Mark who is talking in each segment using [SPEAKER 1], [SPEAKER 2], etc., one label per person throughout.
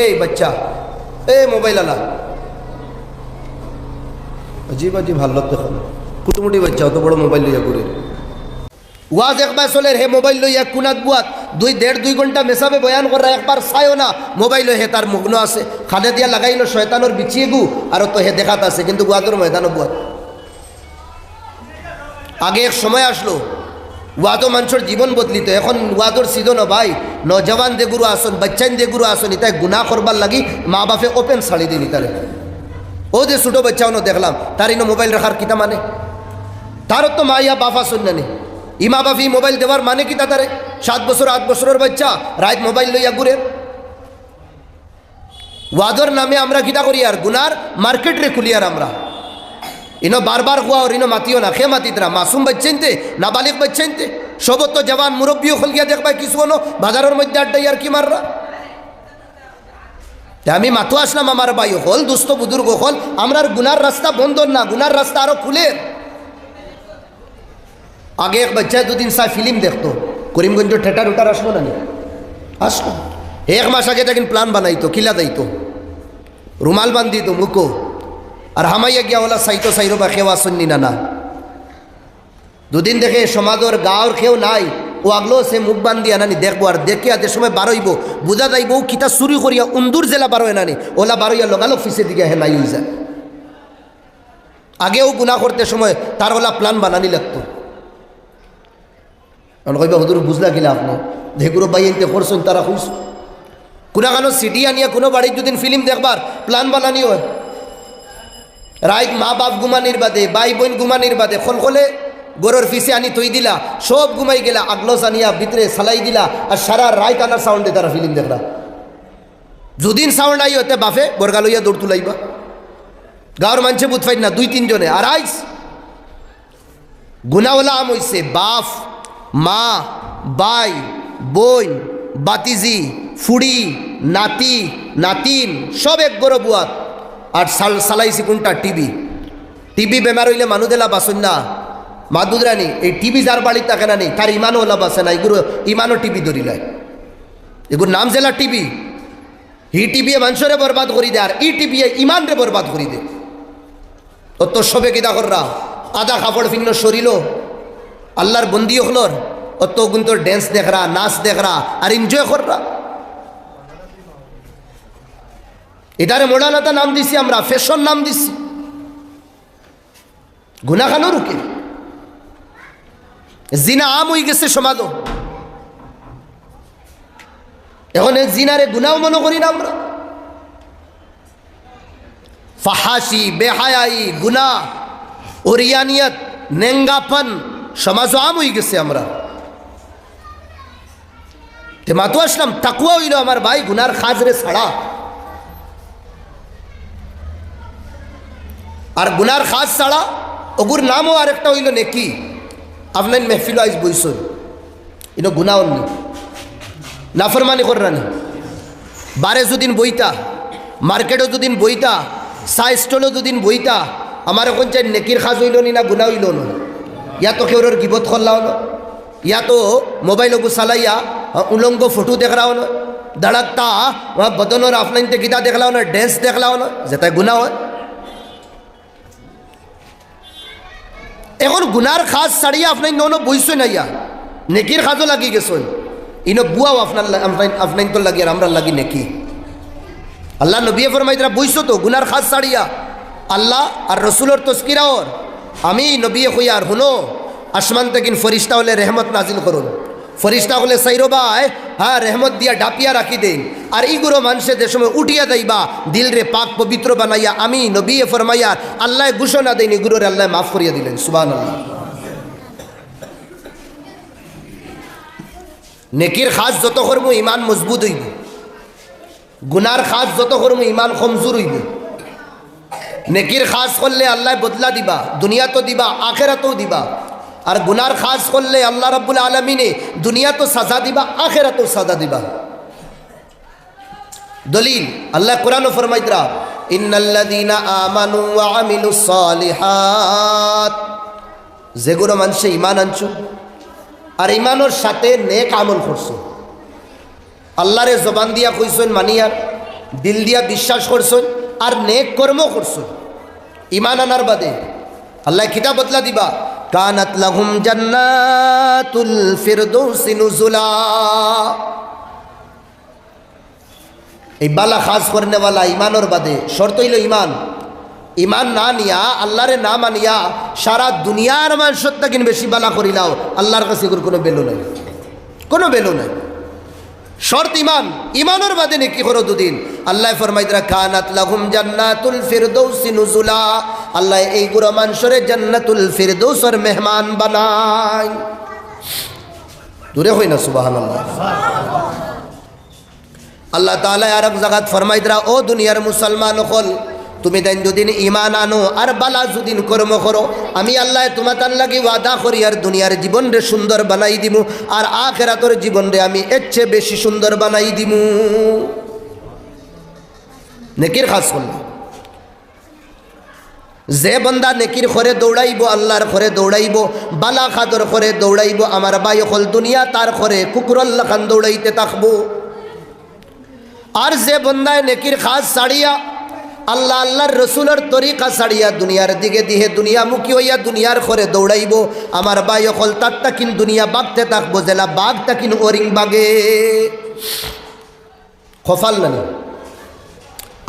[SPEAKER 1] এই বাচ্চা এ মোবাইল আলা। অজিব অজিব ভালো দেখুন। কুটুমুটি বাচ্চা, অত বড় মোবাইল লইয়া ঘুরে। ওয়াজ একবার চলে হে মোবাইল লইয়া কুনাত বুয়াত দুই দেড় দুই ঘণ্টা মেসাবে বয়ান করা একবার চাইও না, মোবাইল হে তার মগ্ন আছে। খাদে দিয়া লাগাইলো শয়তানোর বিছিয়ে গু আর তো হে দেখাত আছে, কিন্তু গুয়াদর ময়দানও বুয়াত আগে এক সময় আসলো। ওয়াদো মানুষের জীবন বদলিত। এখন ওয়াদর সিজন ভাই। নজওয়ান দেগুরু আসন, বাচ্চাইন দেগুরু আসন ইতাই গুণা করবার লাগি মা বাপে ওপেন শাড়ি দিন ইতারে ও যে ছোটো বাচ্চাও দেখলাম, তার ইনো মোবাইল রাখার কিতা মানে? তারও তো মা ইয়া বাপ আসন না নেই ইমা বাপি মোবাইল দেওয়ার মানে কি তারে? সাত বছর, আট বছরের বাচ্চা রাত মোবাইল লইয়া ঘুরে। ওয়াদর নামে আমরা কিতা করি আর? গুনার মার্কেট রে খুলি আর আমরা। ইনো বারবার হুয়া আর ইনো মাতিও না, খে মাতিতরা মাসুম বাচ্চাইনতে নাবালিক বাচ্চাইনতে সব তো জওয়ান মুরব্বীও খল গিয়া দেখবা কিছু হনো বাজারের মধ্যে আড্ডাই আর কি মাররা? আমি মাতো আসলাম আমার ভাই, হল দুস্থ বুদুর্গ, হল আমরার গুনার রাস্তা বন্ধ না, গুনার রাস্তা আরও খুলে। আগে এক বাচ্চা দুদিন সা ফিল্ম দেখতো করিমগঞ্জ ঠেটার উঠার আসব না? আসব এক মাস আগে দেখেন প্ল্যান বানাইতো, কিলা দাইতো রুমাল বান্ধিতো, মুখো। আর হামাইয়া গিয়া ওলা সাইতো সাইরো বা খেওয়া শুননি না না দুদিন দেখে সমাজর গাঁর খেও নাই। ও আগলো সে মুখ বান্ধি আনানি, দেখব আর দেখে আদের সময় বারইব বুঝা যাইব ও কিতা চুরি করিয়া উন্দুর জেলা বারো এনানি ওলা বারইয়া লগালো ফিসে দিকে হে নাই যায় আগেও গুণা করতে সময় তার ওলা প্ল্যান বানানি লাগতো। কারণ কইবা হুদুর বুঝলা কিলা আপনি? যেগুলো বাই এনতে করছেন, তারা খুঁজ কোনা কানো সিটি আনিয়া কোনো বাড়ির দুদিন ফিল্ম দেখবার, প্ল্যান বানানি হয়। রাইত মা বাপ ঘুমানির বাদে বাই বোন ঘুমানির বাদে, খলখলে গরুর ফিসে আনি থই দিলা, সব ঘুমাই গেলা আগলস আনিয়া ভিতরে সালাই দিলা, আর সারা রাইত আনার সাউন্ডে তারা ফিল্ম দেখলা। যদিন সাউন্ড আই হতে বাফে বরগা লইয়া দৌড় তুলাইবা। গাঁর বুধ ফাইন না, দুই তিনজনে আর আইস গুনাওয়ালা আম হইছে বাপ, মা বাই বই বাতিজি ফুড়ি, নাতি, নাতিন, সব এক গরো বুয়াত। আর সাল সালাইছি কোনটা? টিভি। টিভি বেমার হইলে মানুষ দেলা বাসন না। মাদুদরানি এই টিভি যার বাড়ির থাকে না নেই তার ইমানও ওলা বাসে না এগুলো ইমানও টিভি ধরিলায় এগুলোর নাম জেলা টিভি। হি টিভি মানুষরে বরবাদ করি দে, আর ই টিভি ইমান রে বরবাদ করি দে ও তো সবে কিতা কররা আদা কাপড় ফিন্ন সরিল আল্লাহর বন্দি হলর ও তো কিন্তু ড্যান্স দেখরা নাচ দেখরা আর এনজয় কররা এটারে মোডানাতা নাম দিছি, আমরা ফ্যাশন নাম দিছি। গুনা খানো রুকে জিনা আম হয়ে গেছে সমাজ এখন জিনারে গুনাও মনে করি না আমরা। ফাহাসি, বেহায়াই গুনা ওরিয়ানিয়ত নেঙ্গাপন সমাজ আম হয়ে গেছে আমরা। তে মাতো আসলাম, তাকুয়া হইল আমার ভাই, গুনার খাজরে ছাড়া। আর গুনার খাস ছাড়া ওগুর নামও আরেকটা হইল নেকি। আপনার মেহফিল আইজ বইসন ইনো গুণা অন্য। নাফরমানি কররানি বারে যদিন বইতা, মার্কেটও যদিন বইতা চা স্টলও যদিন বইতা, আমার এখন চাই নেকির খাজ হইল নি না গুণা হইল না। ইয়া তো কেউর গিবত করলাও না ইয়া তো মোবাইলকু চালাইয়া উলঙ্গ ফটো দেখলাও না দাঁড়াতা বদনের আফলাইনতে গীতা দেখলাও না ড্যান্স দেখলাও না যেটাই গুণা হয়। এখন গুনার খাজ ছাড়িয়া আপনার নন বইস না ইয়া নেকির খাজও লাগি গেছই ইনো বুয়াও আপনার আপনার তো লাগি আমরা লাগি নেকি। আল্লাহ নবিয়ে ফরমাইতরা বুঝছ তো, গুনার খাস ছাড়িয়া। আল্লাহ আর রসুলোর তস্কিরাওর। আমি নবিয়ে হইয়া আর হুনো, আসমান তেকিন ফরিস্তা হলে রেহমত নাজিল করুন। ফরিস্তা হলে সাইরোবায় হ্যাঁ রেহমত দিয়া ডাপিয়া রাখি দেন। আর ইগুলো মানুষের যে সময় উঠিয়া দেইবা দিল রে পাক পবিত্র বানাইয়া আমি নবিয়ে ফরমাইয়া আল্লাহ ঘোষণা দেন ইগুলোর আল্লাহ মাফ করিয়া দিলেন। সুবান আল্লাহ নেকির খাস যত করব ইমান মজবুত হইব। গুনার খাস যত করব ইমান কমজোর হইব। নেকির খাস করলে আল্লাহ বদলা দিবা দুনিয়া তো দিবা, আখেরাতেও দিবা। আর গুনার খাস করলে আল্লাহ রব্বুল আলমিনে দুনিয়া তো সাজা দিবা, আখেরাতেও সাজা দিবা। দলিল, আল্লাহ কোরআন ফরমাইতরা আমানু যেগুলো মানুষে ইমান আনছো, আর ইমানোর সাথে নেক আমল করছ। আল্লাহরে জবান দিয়া কইছেন মানিয়ার দিল দিয়া বিশ্বাস করছুন, আর নেক কর্ম করছুন। ইমান আনার বাদে আল্লাহ খিতা বদলা দিবা কানাত লাহুম জান্নাতুল ফিরদৌসি নুজুলা। এই বালা খাস করনেওয়ালা ইমানোর বাদে, শর্ত হইল ইমান ইমান না নিয়া, আল্লাহরে না মানিয়া সারা দুনিয়ার মানুষের তাকিন বেশি বালা করিলাও, আল্লাহর কাছে কোনো বেলু নাই। কোনো বেলু নাই। শর্ত ইমান ইমানের বাদে নাকি করো দুদিন। আল্লাহ ফরমাইদরা কানাত লাহুম জান্নাতুল ফিরদৌসি নুজুলা। আল্লাহ এই গুড়া মানুষরে জান্নাতুল ফিরদৌসর মেহমান বানায়। দূরে হই না, সুবহানাল্লাহ। আল্লাহ তালা আর এক জায়গাত ফরমাইদরা ও দুনিয়ার মুসলমান হল, তুমি দেন দুদিন ইমান আনো, আর বালা যুদিন কর্ম করো। আমি আল্লাহ তোমার লাগি ওয়াদা করি, আর দুনিয়ার জীবন রে সুন্দর বানাই দিমু, আর আখেরাতর জীবন রে আমি এর চেয়ে বেশি সুন্দর বানাই দিমু। নেকির খাস করলাম। যে বন্দা নেকির খরে দৌড়াইব, আল্লাহর খরে দৌড়াইব বালা খাদর খরে দৌড়াইব, আমার বাই হল দুনিয়া, তার খরে কুকুরল্লা খান দৌড়াইতে থাকব। আর যে বন্দায় নেকির খাস ছাড়িয়া, আল্লাহ আল্লাহর রসুলের তরিকা ছাড়িয়া দুনিয়ার দিকে দিহে দুনিয়া মুখী হইয়া দুনিয়ার খরে দৌড়াইব, আমার বাই অকল তারটা কিন দুনিয়া বাগতে থাকব, জেলা বাঘ তাকিন ওরিং বাগে। খফাল নানি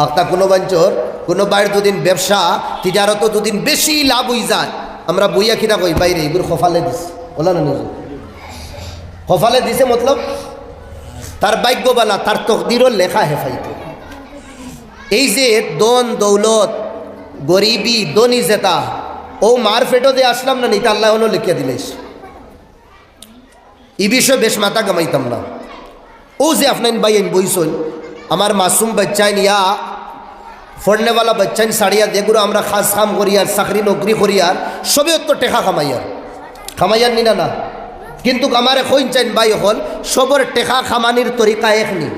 [SPEAKER 1] একটা কোনো বাঞ্চর? কোনো বাইর দুদিন ব্যবসা, তিজারত দুদিন বেশি লাভ হই যায়। আমরা বইয়া কিনা কই? বাইরে, এগুলো খফালে দিস ওলা না খফালে দিছে মতলব, তার ভাগ্যবালা, তার তকদিরও লেখা হেফাইতো এই যে দন দৌলত, গরিবি দনি জেতা, ও মার ফেটো দিয়ে আসলাম না নিতে আল্লাহ হলো লিখে দিলেস এই বিষয়ে বেশ মাথা কামাইতাম না। ও যে আপনার ভাই আমি বইসন আমার মাসুম বাচ্চাই নিয়া ফড়নেওয়ালা বাচ্চাইন সারিয়া যেগুলো আমরা খাস কাম করিয়ার চাকরি নকরি করিয়ার, সবে তো টেকা খামাইয়ার। খামাইয়ার নিনা না কিন্তু আমারে কইন চাইন বাই হল সবর টেকা খামানির তরিকা একনি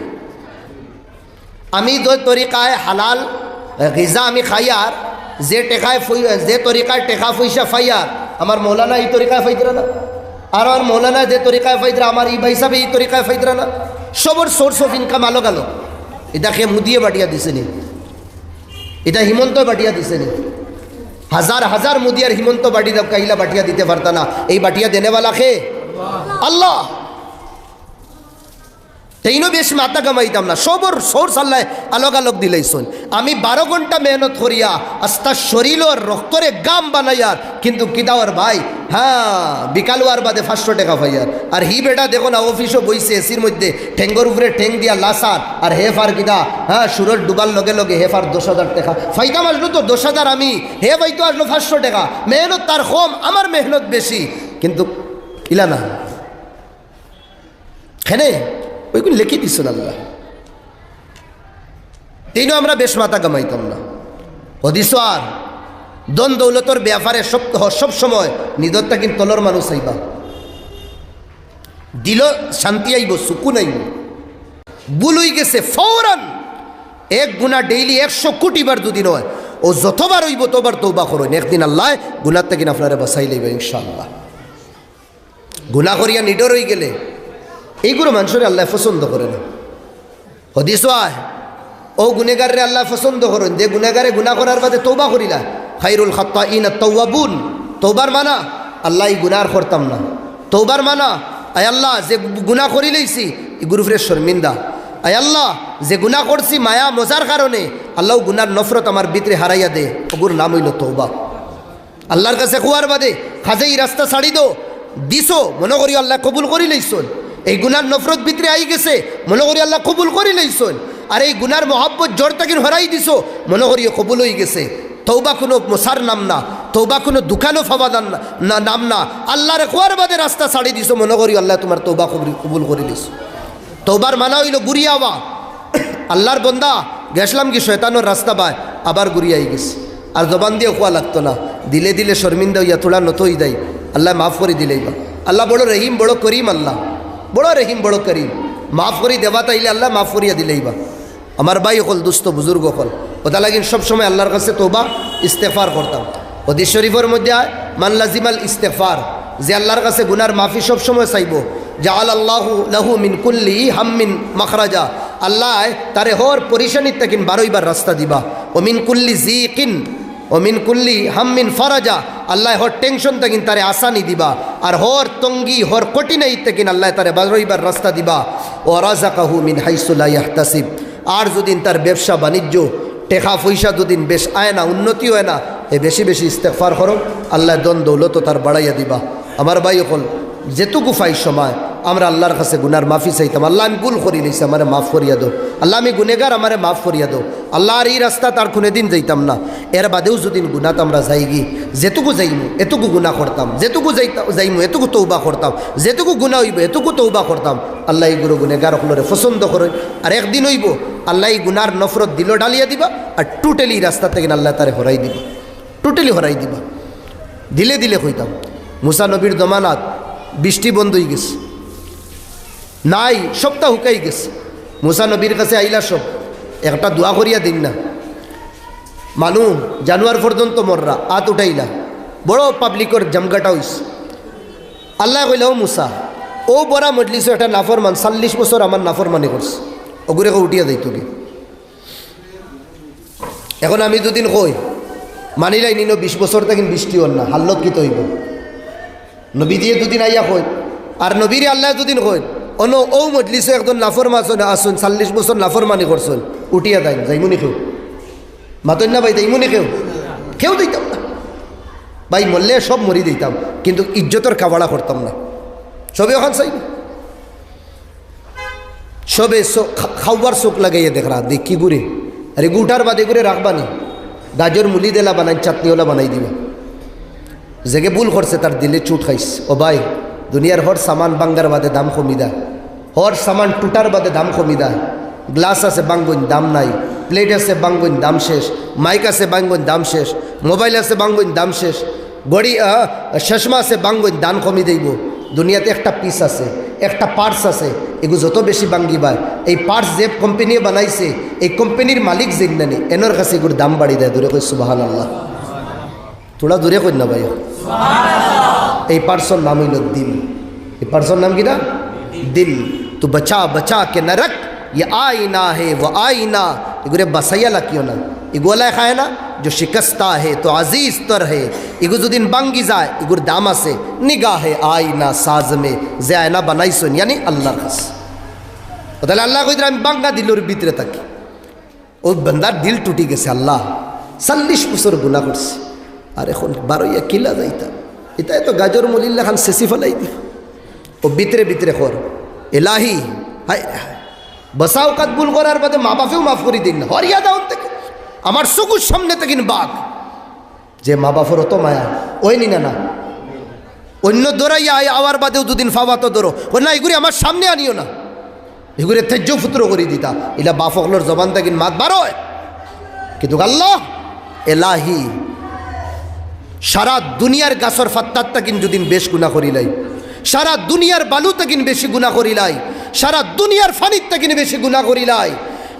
[SPEAKER 1] আমি যে তরিকায় হালাল গিজা আমি খাইয়ার, যে টেকায় যে তরিকায় টেকা পয়সা ফাইয়ার আমার মৌলানা এই তরিকায় ফাইতরা না? আর আমার মৌলানা যে তরিকায় ফাইতরা আমার ই ভাই সাহেব এই তরিকায় ফাইতরা না? সবর সোর্স অফ ইনকাম আলো গেল। এটা খেয়ে মুদিয়ে বাটিয়া দিছেনি এটা হিমন্ত বাটিয়া দিছে নি। হাজার হাজার মুদিয়ার হিমন্ত বাটি কাহিলা বাটিয়া দিতে পারতা না এই বাটিয়া দেনেওয়ালা খে আল্লাহ। তেইনও বেশ মাথা কামাইতাম না। সবর সোর্স আল্লাহ আলোক আলোক দিলেইছন আমি বারো ঘণ্টা মেহনত করিয়া আস্তা শরীর রক্তরে গাম বানাইয়ার, কিন্তু কিদাওয়ার ভাই হ্যাঁ বিকাল হওয়ার বাদে পাঁচশো টাকা পাইয়ার। আর হি বেটা দেখো না অফিসও বইছে এসির মধ্যে, ঠেঙ্গর উপরে ঠেং দিয়া লাসার, আর হেফ আর কিদা হ্যাঁ সুরত ডুবার লগে লগে হেফ আর দশ হাজার টাকা। ফাইতাম আসলো তো দশ হাজার আমি, হে তো আসলো পাঁচশো টাকা। মেহনত তার কম, আমার মেহনত বেশি। কিন্তু ইলা না। হেনে ওইগুলো লিখে দিচ্ছেন আল্লাহ। তিনও আমরা বেশ মাথা কামাইতাম না। হদিস আর, দন দৌলতর ব্যাপারে সব সব সময় নিজরটা কিন্তু তলর মানুষ আইবা দিল শান্তি আইব, সুকুন আইব। বুলুই গেছে ফৌরান। এক গুণা ডেইলি একশো কোটি বার দুদিন হয় ও যতবার হইব তবার তৌবা করুন। একদিন আল্লাহ গুণার থেকে আপনারা বাসাই লইবে ইনশাল্লাহ গুণা করিয়া নিডর হয়ে গেলে এইগুলো মানুষের আল্লাহ পছন্দ করে না। হদিস ও গুনেগারে আল্লাহ পছন্দ করেন, যে গুনেগারে গুণা করার বাদে তৌবা করিলা খাইরুল খাত্তা ইন তৌবাবুন তৌবার মানা, আল্লাহ এই গুনার করতাম না। তৌবার মানা, আয় আল্লাহ, যে গুণা করি লইছি ই গুরুফরের শর্মিন্দা আয় আল্লাহ, যে গুণা করছি মায়া মজার কারণে, আল্লাহ গুনার নফরত আমার ভিতরে হারাইয়া দে, ওগুর নাম হইল তৌবা আল্লাহর কাছে কুয়ার বাদে খাজে এই রাস্তা ছাড়ি দো, দিছো, মনে করি আল্লাহ কবুল করি লইছন। এই গুনার নফরত ভিতরে আই গেছে। মনে করি আল্লাহ কবুল করি লইছন। আর এই গুনার মহাব্বত জোর তাকিন হরাই দিছো, মনে করি কবুল হয়ে গেছে। তৌবা কোনো মশার নাম না তৌবা কোনো দোকানও ফাবাদান না নাম না। আল্লাহর কোয়ার বাদে রাস্তা ছাড়ি দিছো, মনে করি আল্লাহ তোমার তৌবা কবুল করে দিস তৌবার মানা হইল গুরিয়াওয়া আল্লাহর বন্দা গেছলাম কি শয়তানোর রাস্তা পায় আবার গুরিয়াই গেছে। আর জবান দিয়ে খোয়া লাগতো না। দিলে দিলে শর্মিন্দা ইয়া তোলা নতই দেয়। আল্লাহ মাফ করে দিলেই বা। আল্লাহ বড় রহিম, বড় করিম আল্লাহ। বড় রহিম, বড় করিম। মাফ করি দেবা তাইলে আল্লাহ মাফ করিয়া দিলেই বা আমার ভাই হল দুস্থ বুজুর্গ হল ওটা লাগিন সবসময় আল্লাহর কাছে তোবা ইস্তেফার করতাম। হদিস শরীফের মধ্যে মানলাজিমাল ইস্তেফার যে আল্লাহর কাছে গুনার মাফি সবসময় চাইব। জাল আল্লাহ লাহু মিন কুল্লি হাম্মিন মাখরাজা। আল্লাহ তারে হর পরিশানির তাকিন বারোইবার রাস্তা দিবা। অমিন কুল্লি জি কিন অমিন কুল্লি হাম্মিন ফরাজা, আল্লাহ হর টেনশন তাকিন তারে আসানি দিবা, আর হর তঙ্গি, হর কঠিনাই তাকিন আল্লাহ তারে বারোইবার রাস্তা দিবা। ও রাজা কাহু মিন হাইসুল্লাহ ইয়াহতাসিব, আর যদিন তার ব্যবসা বাণিজ্য, টেকা পয়সা দুদিন বেশ আয় না, উন্নতি হয় না, এ বেশি বেশি ইস্তেফার করো, আল্লাহ দন দৌলত তার বাড়াইয়া দিবা। আমার ভাই অকল যেটুকু ফাই সময় আমরা আল্লাহর কাছে গুনার মাফি চাইতাম। আল্লাহ, আমি ভুল করি নিছি আমারে মাফ করিয়া দো আল্লাহ, আমি গুনেগার আমারে মাফ করিয়া দো আল্লাহর এই রাস্তা তার কোনে দিন যাইতাম না। এর বাদেও যদি গুনাত আমরা যাইগি যেটুকু যাইমু, এটুকু গুণা করতাম। যেটুকু যাইতাম যাইমু, এটুকু তৌবা করতাম। যেটুকু গুণা হইব, এটুকু তৌবা করতাম। আল্লাহ এইগুলো গুনেগার হলরে পছন্দ করে। আর একদিন হইব, আল্লাহ গুনার নফরত দিল ডালিয়া দিবা, আর টোটালি রাস্তা থেকে আল্লাহ তারে হরাই দিবা। টোটালি হরাই দিবা। দিলে দিলে কইতাম, মুসা নবীর দমানাত বৃষ্টি বন্ধ হয়ে গেছে। নাই সপ্তাহ হুকাই গেছে। মুসা নবীর কাছে আইলা সব। একটা দোয়া করিয়া দিন না। মানু জানুয়ার পর্যন্ত মররা আত উঠাইলা। বড় পাবলিকর জামগাটা হইস আল্লাহ কইলা ও মুসা ও বড়া মজলিস একটা নাফরমান চাল্লিশ বছর আমার নাফরমানি করছে ওগুরে উঠিয়া যাই তোকে এখন আমি দুদিন কই মানিলাই নিন বিশ বছর থেকে বৃষ্টি হল না, হাল্লত কি তৈব নবী দিয়ে দুদিন আইয়া কই আর নবীরে আল্লাহ দুদিন কই অন ও মজলিসে একজন নাফর মাসন আসুন, চাল্লিশ বছর নাফর মানি করছেন। উঠিয়া দেন যাইমুনি কেউ মাতন না ভাই যাইমুনি কেউ কেউ দিতাম না। ভাই, মরলে সব মরি দিতাম, কিন্তু ইজ্জতের কাবাড়া করতাম না। সবে ওখান চাই সবে খাওয়ার চোখ লাগাইয়া দেখরা দেখি ঘুরে আরে গুটার বাদে করে রাখবানি গাজর মুলি দেলা বানাই চাটনিওলা বানাই দিবা। জেগে ভুল করছে, তার দিলে চুট খাইস। ও ভাই দুনিয়ার হর সামান বাঙ্গার বাদে দাম কমি দেয় হর সামান টুটার বাদে দাম কমি দেয় গ্লাস আছে বাঙ্গন দাম নাই। প্লেট আছে বাঙ্গন দাম শেষ। মাইক আছে বাঙ্গন দাম শেষ। মোবাইল আছে বাঙ্গন দাম শেষ। গড়ি শেষমা আছে বাঙ্গন দান কমি দেইব। দুনিয়াতে একটা পিস আছে, একটা পার্টস আছে এগুলো যত বেশি বাঙ্গিবার এই পার্টস যে কোম্পানি বানাইছে, এই কোম্পানির মালিক যে নানি। এনার কাছে এগুলোর দাম বাড়ি দেয়। দূরে কই সুবাহান আল্লাহ থোড়া দূরে কই না ভাই এই পার্সন নাম হইল দিল এই পার্সন নাম কি না দিল তো বচা বচা কে নরক ये आईना है वो आईना এগুলো বাসাইয়া লাকিও না এগুলা খায় না যে শিকস্তা হে তো আজিজ তর হে এগু যদিন বাঙ্গি যায় এগুর দাম আছে নিগাহে আইনা সাজ মে যে আয়না বানাইছেন ইয়ানি আল্লাহর কাছ ও তাহলে আল্লাহ কইতে আমি বাঙ্গা দিলর ভিতরে থাকি ও বান্দার দিল টুটি গেছে আল্লাহ চল্লিশ বছর গুণা করছে আর এখন বারোইয়া কিলা যাইতাম এটা তো গাজর মলিল্লা খান শেষি ফেলাই দি। ও ভিতরে ভিতরে কর এলাহি হাই বসাও কাত ভুল করার বাদে মা বাপেও মাফ করে দিন হরিয়া দাও থেকে। আমার চকুর সামনে থেকে বাঘ। যে মা বাপের অত মায়া, ওই নি না। অন্য দৌড়াইয়া আয় আওয়ার বাদেও দুদিন ফাওয়া তো দৌড়ো ও না, এগুলি আমার সামনে আনিও না। এগুলি তেজ্য ফুত্র করে দিতা। ইলা বাফকলোর জবান তাকিন মাত বারোয়। কিন্তু আল্লাহ, এলাহি সারা দুনিয়ার গাছর ফাত্তার তাকিন যদিন বেশ গুণা করিলাই। সারা দুনিয়ার বালু তাকিন বেশি গুণা করিলাই। সারা দুনিয়ার ফানির তাকিন বেশি গুণা করিলাই।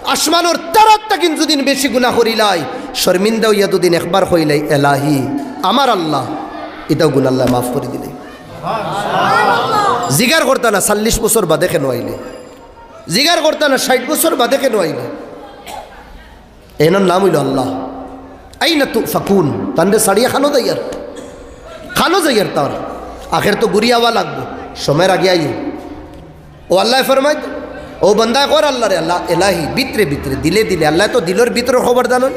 [SPEAKER 1] আসমানোর তারার তাকিন যদিন বেশি গুণা করিলাই। শর্মিন্দা ইয়া দুদিন একবার হইলাই এলাহি, আমার আল্লাহ, এটাও গুণ আল্লাহ মাফ করে দিলে। জিগার করতা না চাল্লিশ বছর বাদে কেন আইলে? জিগার করতা না ষাট বছর বাদে কেন আইলে? এনার নাম হইল আল্লাহ। আই না তু ফাকুন তান্ডে সাড়িয়া খানো যাইয়ার খানো যাইয়ার তার আখের তো গুড়িয়াওয়া লাগবো সময়ের আগে আইও ও আল্লাহ ফরমাই ও বন্দা কর আল্লাহ রে আল্লাহ এলাহি বিতরে বিতরে দিলে দিলে আল্লাহ তো দিলর ভিতরে খবর জানান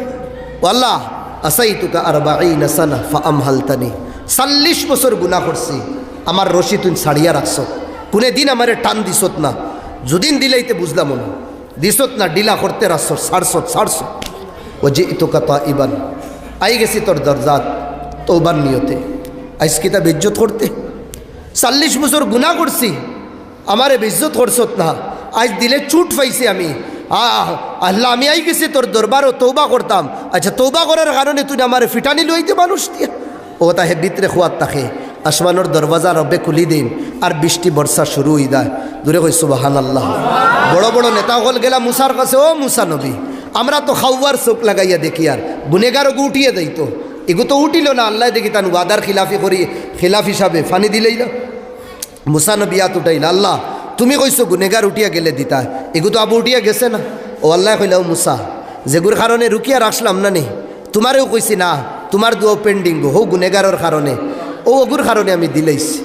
[SPEAKER 1] ও আল্লাহ আসাই তুকা আর বাই নাসানা ফা আম হালতানি চাল্লিশ বছর গুণা করছি আমার রশি তুই ছাড়িয়া রাখছ কোনে দিন আমারে টান দিছত না যদিন দিলেইতে বুঝলাম না দিছত না ডিলা করতে রাখছ ছাড়ছ ছাড়ছ ও যে ইতোকা তা ইবান আই গেছি তোর দরজাত তৌবার নিয়তে। আইস কিতা বেজ্জত করতে। চাল্লিশ বছর গুণা করছি, আমারে বেজ্জত করছত না। আজ দিলে চুট পাইছি আমি। আহ, আল্লাহ, আমি আই গেছি তোর দরবারও তৌবা করতাম। আচ্ছা তৌবা করার কারণে তুই আমার ফিটানি লইতে মানুষ দিয়ে ও তাহে ভিতরে খোয়ার তাকে, আসমানোর দরওয়াজা রবে খুলি দিন, আর বৃষ্টি, বর্ষা শুরু হয়ে যায় দূরে কই সুবাহান আল্লাহ বড় বড় নেতা হল গেলা মুসার কাছে, ও মুসা নবী। আমরা তো খাওয়ার চোখ লাগাইয়া দেখি আর। গুনেগারও উঠিয়ে দেই তো। এগু তো উঠিল না, আল্লাহ দেখি তান ওয়াদার খিলাফি করি, খিলাফ হিসাবে ফানি দিলেই না। মুসা নবী আত উঠাইল, আল্লাহ, তুমি কইছো গুনেগার উঠিয়া গেলে দিতা। এগু তো আবু উঠিয়া গেছে না। ও আল্লাহ কইলাও মুসা যেগুর কারণে রুকিয়া রাখলাম না নি? তোমারেও কইছি না, তোমার দুও পেন্ডিং হো গুনেগারের কারণে। ও ওগুর কারণে আমি দিলেইছি।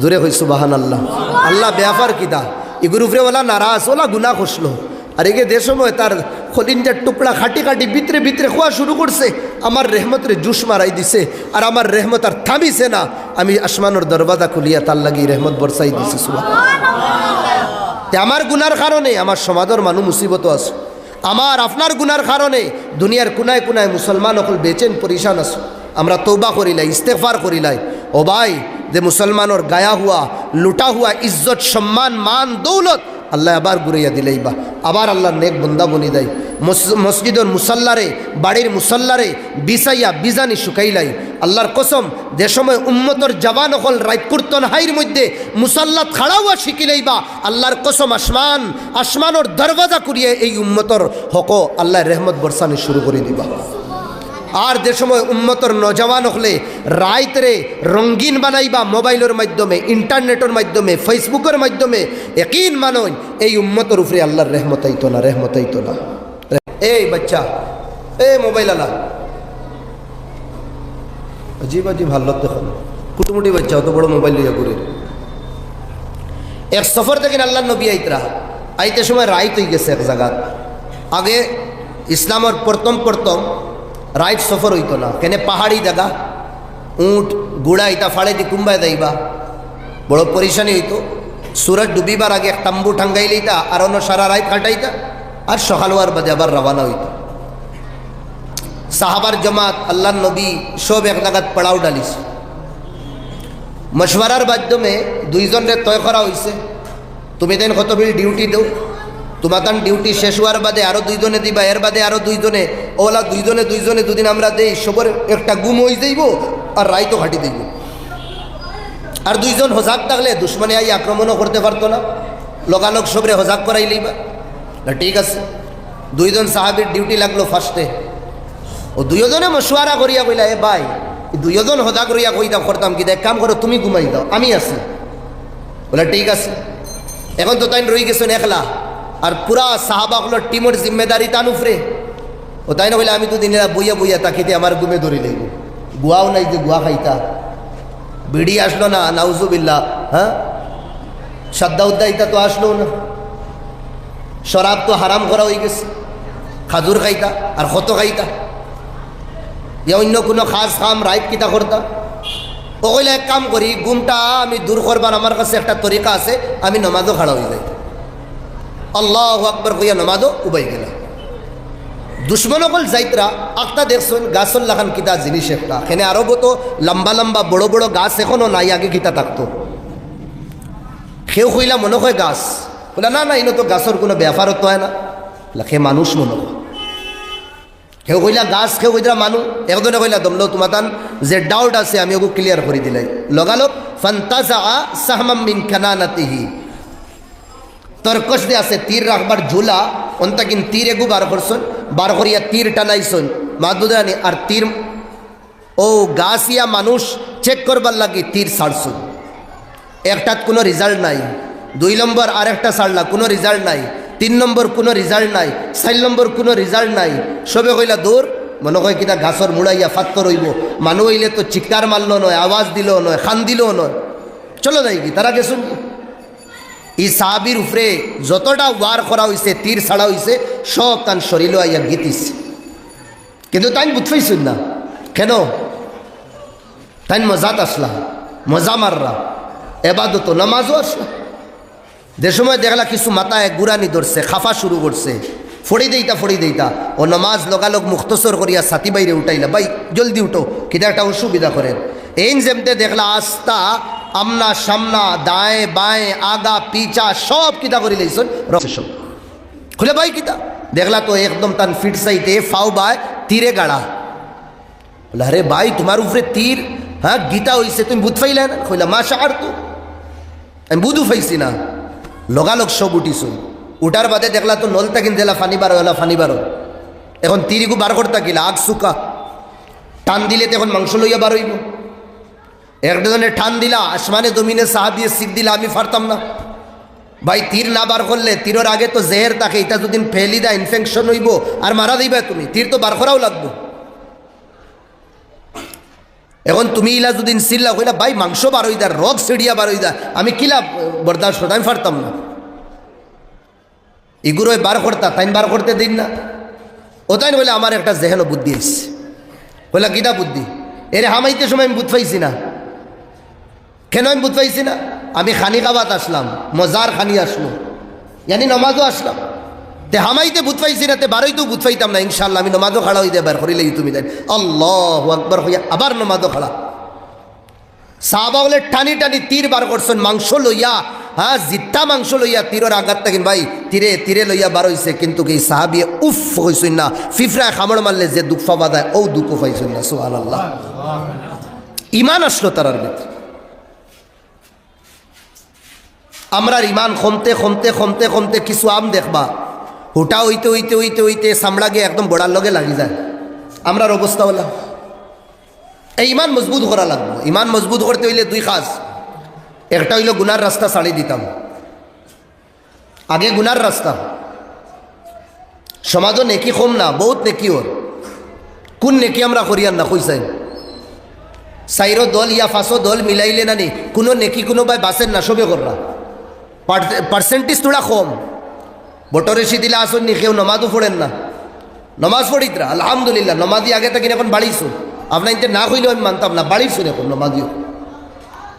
[SPEAKER 1] দূরে হইছো বাহান আল্লাহ আল্লাহ ব্যাপার কিদা এগুর উপরে ওলা নারাজ, ওলা গুনা খসলো। আর এগে সময় তার খলিনটার টুকরা খাটি খাটি ভিতরে ভিতরে খোয়া শুরু করছে। আমার রেহমতরে জুস মারাই দিছে আর আমার রেহমত আর থামিছে না। আমি আসমানোর দরবাজা খুলিয়া তার লাগি রেহমত বর্ষাই দিছি আমার গুনার কারণে আমার সমাজের মানুষ মুসিবত আছে। আমার, আপনার গুনার কারণে দুনিয়ার কুনায় কুনায় মুসলমান অকল বেচেন পরিশান আছো। আমরা তৌবা করিলাই ইস্তেফার করিলাই ও ভাই, যে মুসলমানের গায়া হুয়া, লুটা হুয়া, ইজ্জত, সম্মান, মান, দৌলত আল্লাহ আবার ঘুরাইয়া দিলেই বা। আবার আল্লাহ নেক বন্দা বনি দেয়। মস- মসজিদর মুসাল্লারে, বাড়ির মুসাল্লারে বিসাইয়া বিজানি শুকাইলাই। আল্লাহর কসম যে সময় উম্মতর জবান অকল রাইকুর্তন হাইর মধ্যে মুসাল্লাত খাড়াওয়া শিখিলেই বা। আল্লাহর কসম আসমান, আসমানোর দরওয়াজা করিয়ে এই উম্মতর হক আল্লাহ রেহমত বর্ষানি শুরু করে দিবা। আর যে সময় উম্মতর নজওয়ান হলে রাইতরে রঙ্গিন বানাইবা মোবাইলের মাধ্যমে, ইন্টারনেটের মাধ্যমে, ফেসবুকের মাধ্যমে, একইন মানন, এই উন্মতর উপরে আল্লাহর রেহমত আইতো না, রেহমত আইতো না। এই বাচ্চা, এ মোবাইল আলা অজিব অজিব হাল্লত দেখুন। কুটুমুটি বাচ্চা, অত বড় মোবাইল লইয়া ঘুরে। এক সফর থেকে আল্লাহ নবী আইতরা। আইতে সময় রাইত হয়ে গেছে এক জায়গাত। আগে ইসলামের প্রথম প্রথম রাইট সফর হইতো না। কেন পাহাড়ি জায়গা, উঁট, গুড়া, ইটা ফাড়ে দি কুম্বায় যাইবা। বড় পরিশানি হইতো। সুরজ ডুবিবার আগে এক তাম্বু ঠাঙ্গাই লইতা আর অন্য সারা রাইত কাটাইতা আর সকাল হওয়ার বাদে আবার রওনা হইতো। সাহাবার জমাত আল্লাহ নবী সব এক জায়গাত পড়াও ডালিস। মশওয়ারার মাধ্যমে দুইজনের তয় করা হয়েছে তুমি দেন কত বিল ডিউটি দেও? তোমার তান ডিউটি শেষ হওয়ার বাদে আরও দুইজনে দিবা, এর বাদে আরও দুইজনে, ওলা দুইজনে দুইজনে দুদিন আমরা দেই, সবর একটা গুম হয়ে যাইব আর রাইতো ঘাটি দিব আর দুইজন হজাক থাকলে দুশ্মনে আই আক্রমণও করতে পারতো না। লগালগ সবরে হজাক করাই লইবা। না, ঠিক আছে। দুইজন সাহাবির ডিউটি লাগল ফার্স্টে। ও দুইজনে মশুয়ারা করিয়া কইলা, এ ভাই, দুইজন হজা করিয়া কইতা করতাম কি? দেখ, কাম করো, তুমি ঘুমাই দাও, আমি আছি। বলে, ঠিক আছে। এখন তো তাই রই গেছেন, একলা। আর পুরা সাহাবাগুলোর টিমের জিম্মেদারি তান উফরে ও তাই না বলে আমি তো দিনে বইয়া বইয়া তাকিতে আমার গুমে ধরি লইব। গুয়াও নাই যে গুয়া খাইতা। বিড়ি আসলো না নাউজুবিল্লা হ্যাঁ? সাদ্দা উদ্দাইতা তো আসলো না। শরাব তো হারাম করা হয়ে গেছে। খাজুর খাইতা আর কত খাইতা। ইয়া অন্য কোনো খাস খাম রাইত কিতা করতাম। ও কইলে, এক কাম করি, গুমটা আমি দূর করবার আমার কাছে একটা তরিকা আছে, আমি নমাজও খাড়া হয়ে যাই আল্লাহ আকবর কইয়া নমাজও উবাই গেল। দুশ্মন অকল যাইতরা আখটা দেখছেন গাছর লাখান কিতা জিনিস একটা। এখানে আরবও তো লম্বা লম্বা বড় বড় গাছ এখনও নাই, আগে কিতা থাকতো। সেও কইলা, মনে হয় গাছ। বলে, না না, ইনো তো গাছর কোনো ব্যাপারত্ব হয় না। সে মানুষ মনে হয়। কেউ কইলা, গাছ কেউ কইলা মানুষ একজনে কইলা, দমলো তোমার তান যে ডাউট আছে, আমি ওকে ক্লিয়ার করে দিলাই লগালগ ফান্তাজা সাহমাম মিন খানানাতিহি। তর্কশ দিয়ে আছে, তীর রাখবার ঝুলা অন্তা কিন তীর এগু বার করছন, বার করিয়া তীর টানাইছন। মাদুদানি, আর তীর, ও গাছ ইয়া মানুষ চেক করবার লাগি তীর ছাড়ছন। একটাত কোনো রেজাল্ট নাই। দুই নম্বর আর একটা ছাড়লা, কোনো রেজাল্ট নাই। তিন নম্বর কোনো রেজাল্ট নাই। চার নম্বর কোনো রেজাল্ট নাই। সবে কইলা, দূর, মনে হয় কিনা ঘাসর মুড়াইয়া ফাত্ত রইব মানুষ হইলে তো চিৎকার মারলো নয়, আওয়াজ দিলেও নয় খান দিলেও নয়। চলো যাই কি, তারা গেছুন এই সাহাবির উপরে যতটা ওয়ার করা হয়েছে তীর ছাড়া হয়েছে সব তান শরীর আইয়া গীতিস কিন্তু তাই বুঝতেইছুন না? কেন? তাই মজাত আসলা, মজা মাররা এবাদত নামাজও আসলা। যে সময় দেখলা কিছু মাথায় গুড়ানি ধরছে, খাফা শুরু করছে, ফড়ি দেইতা ফড়ি দেইতা, ও নমাজ লগালগ মুক্তসর করিয়া সাথী বাইরে উঠাইলা, ভাই, জলদি উঠো কিনা একটা অসুবিধা করেন। এই যেমতে দেখলা আস্তা আমনা সামনা, দায়ে, বায়ে, আগা, পিচা, সব কিতা করে লইছন। সব খুলে ভাই কিতা? দেখলা তো একদম তান ফিট সাইতে ফাও বায়, তীরে গাড়া। বলে, আরে ভাই, তোমার উপরে তীর হ্যাঁ গীতা হইছে, তুমি বুধ ফাইলে না? কইলা, মা সার তো। আমি বুধু ফাইছি না। লগালগ সব উঠিছুন উঠার বাদে দেখলা তো নলতা কিন দিলা ফানি বারো, এলা ফানি বারো। এখন তিরিগু বার করতা গিলা আগ সুকা। টান দিলে তো এখন মাংস লইয়া বার হইব। একজনে ঠান দিলা, আসমানে জমিনে সাহা দিয়ে শিখ দিলা, আমি ফারতাম না। ভাই, তীর না বার করলে তীরের আগে তো জেহের থাকে, এটা যদি ফেলি দেয় ইনফেকশন হইব, আর মারা দিবে তুমি, তীর তো বার করাও লাগবো। এখন তুমি ইলা যদি সিল্লা কইলা, ভাই, মাংস বার হই দা রগ সিডিয়া বার হই দা আমি কিলা বরদাস্ত করতাম আমি ফারতাম না। এগুলোই বার করতা তাই বার করতে দিন না। ও ওটাই বলে আমার একটা জেহেন বুদ্ধি এসছে। বলে কিটা বুদ্ধি? এরে হামাইতে সময় আমি বুধ পাইছি না। কেন আমি পাইছি না? আমি খানি কাবাত আসলাম, মজার খানি আসলো। জানি নমাজও আসলাম। তে হামাইতে বুধ পাইছি না, তে বারোই তো বুধ পাইতাম না ইনশাল্লাহ আমি নমাজও খাড়া হইতে বার করিলে তুমি দেন আল্লাহ আকবর হইয়া আবার নমাজও খাড়া। সাহাবা বলে টানি টানি তীর বার করছেন, মাংস লইয়া হ্যাঁ জিত্তা মাংস লইয়া তীরের আঘাত থাকেন ভাই, তীরে তীরে লইয়া বার হইছে, কিন্তু এই সাহাবিয়ে উফ হইছেন না, ফিফরায় খামড় মারলে যে দুঃখ বাদায় ও দুঃখ পাইছেন না সোহান আল্লাহ ইমান আসলো তারার ভিতরে। আমরার ইমান কমতে কমতে কমতে কমতে কিছু আম দেখবা। হুটা হইতে হইতে হইতে হইতে সামড়া গিয়ে একদম বড়ার লগে লাগি যায়। আমরার অবস্থা হলাম এই ইমান মজবুত করা লাগবে। ইমান মজবুত করতে হইলে দুই কাজ। একটা হইল গুনার রাস্তা ছাড়ি দিতাম। আগে গুনার রাস্তা। সমাজও নেকি কম না, বহুত নেকি ওর। কোন নেকি আমরা করিয়ার না কইসাই সাইরো দল ইয়া ফাঁসো দল মিলাইলে নানি, কোনো নেকি কোনো ভাই বাসেন না, সবে কররা পার্সেন্টেজ তোড়া কম। বটরেশি দিলে আসুন নি কেউ নমাজও পড়েন না। নমাজ পড়িতরা আলহামদুলিল্লাহ, নমাজি আগে থাকি এখন বাড়িছো, আপনার ইতে না কইলেও আমি মানতাম না, বাড়িছো এখন নমাজিও।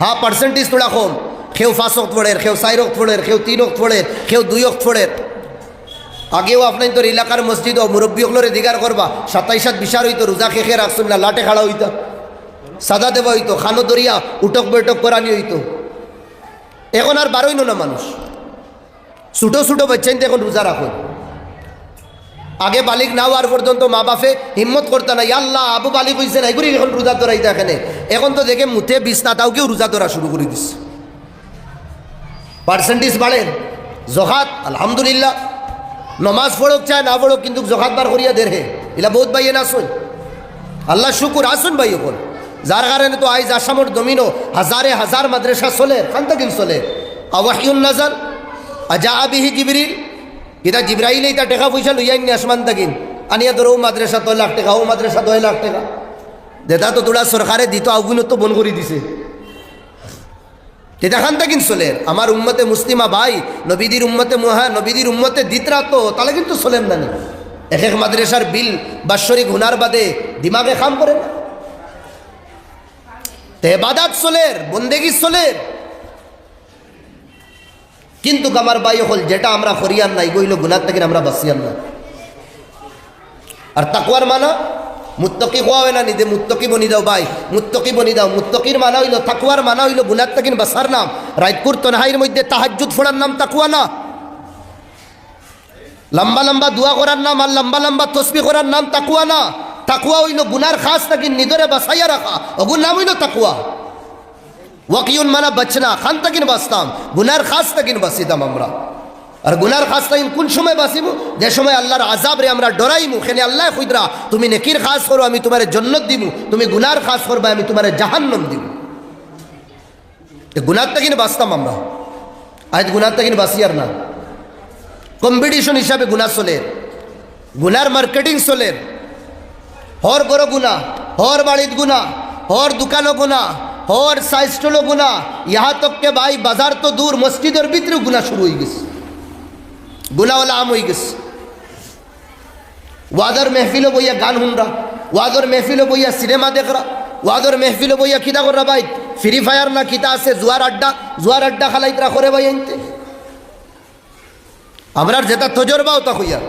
[SPEAKER 1] হ্যাঁ পার্সেন্টেজ তোড়া কম। কেউ ফাঁস অক্ট পড়ের, কেউ চার অক্ট পড়ের, কেউ তিন অক্ট পড়ের, কেউ দুই অক্ট পড়ের। আগেও আপনার তোর এলাকার মসজিদ ও মুরব্বী হকলের দিগার করবা, সাতাইশ সাত বিশার হইতো, রোজা খেখে রাখছেন না লাটে খাড়া হইতো, সাদা দেওয়া হইতো, খানো দরিয়া, উটক বৈঠক করানি হইতো। এখন আর বারোই না মানুষ। ছোটো ছোটো বাচ্চাইতে এখন রোজা রাখো। আগে বালিক না হওয়ার পর্যন্ত মা বাপে হিম্মত করতে না আল্লাহ, আবু বালিক হয়েছে না, এগুলি এখন রোজা ধরাইতে এখানে। এখন তো দেখে মুঠে তাও কেউ রোজা ধরা শুরু করে দিস পার্সেন্টেজ বাড়ে। জহাত আলহামদুলিল্লাহ। নমাজ পড়ক চায়, না পড়ক, কিন্তু জহাত বার করিয়া দেড়ে এলা বহুত ভাইয়ে না শুন আল্লাহ শুকুর, আসুন ভাই এখন যার কারণে তো আইজ আসামর দমিনো হাজারে হাজার মাদ্রাসা চলে খান তাকিন চলে। আওয়াহিউন নাজার আজা আবিহি জিবরিল এটা জিব্রাইল এটা টেকা পয়সা লইয়াই নি আসমান তাকিন আনিয়া ধরো মাদ্রাসা দশ লাখ টাকা, ও মাদ্রাসা দশ লাখ টাকা। দেদা তো তোরা সরকারে দিত আগুন তো বন করে দিছে। এটা খান তাকিন চলে। আমার উম্মতে মুসলিমা ভাই, নবীদির উম্মতে মহা, নবীদির উম্মতে দিতরা তো তাহলে কিন্তু চলেন নি। এক এক মাদ্রাসার বিল বাৎসরিক হুনার বাদে দিমাগে খাম করে না। তেবাদাত চলের বন্দেগি চলের কিন্তু আমার বাই হল, যেটা আমরা করিয়ার নাই, গইল গুনার থেকে আমরা বাসিয়ার না। আর তাকুয়ার মানা, মুত্তকি হওয়া না নিজে, মুত্তকি বনি দাও ভাই, মুত্তকি বনি দাও। মুত্তকির মানা হইল তাকুয়ার মানা হইল গুনার থেকে বাসার নাম। রায়পুর তনহাইয়ের মধ্যে তাহাজুদ ফোড়ার নাম তাকুয়া না। লম্বা লম্বা দোয়া করার নাম আর লম্বা লম্বা তসবি করার নাম তাকুয়া না। তাকুয়া হইল গুনার খাস নাকি নিদরে বাসাইয়া রাখা? ওগুর নাম হইল তাকুয়া ওয়াকিউন মানা বাঁচনা খান তাকিন বাঁচতাম। গুনার খাস তাকিন বাঁচিতাম আমরা। আর গুনার খাস তাকিন কোন সময় বাঁচিব? যে সময় আল্লাহর আজাব রে আমরা ডরাইমু খেলে আল্লাহ খুদরা, তুমি নেকির খাস করো, আমি তোমার জন্নত দিব তুমি গুনার খাস করবে, আমি তোমার জাহান্নম দিব গুনার তাকিন বাঁচতাম আমরা। আজ গুনার তাকিন আর না। কম্পিটিশন হিসাবে গুণা চলে। গুনার মার্কেটিং চলে। হর বড় গুণা, হর বাড়িত গুণা, হর দোকানও গুণা, হর সাইস্টলও গুণা, ইহা তককে ভাই বাজার তো দূর, মসজিদের ভিতরে গুণা শুরু হয়ে গেছে। গুণাওয়ালা আম হয়ে গেছে। ওয়াদর মেহফিলও বইয়া গান শুনরা, ওয়াদর মেহফিলও বইয়া সিনেমা দেখরা, ওয়াদর মেহফিলও বইয়া কিতা কররা ভাই। ফ্রি ফায়ার না কিতা আছে, জুয়ার আড্ডা জুয়ার আড্ডা খালাইতরা করে ভাই আনতে আমরার যেটা তজরবাও তা হইয়া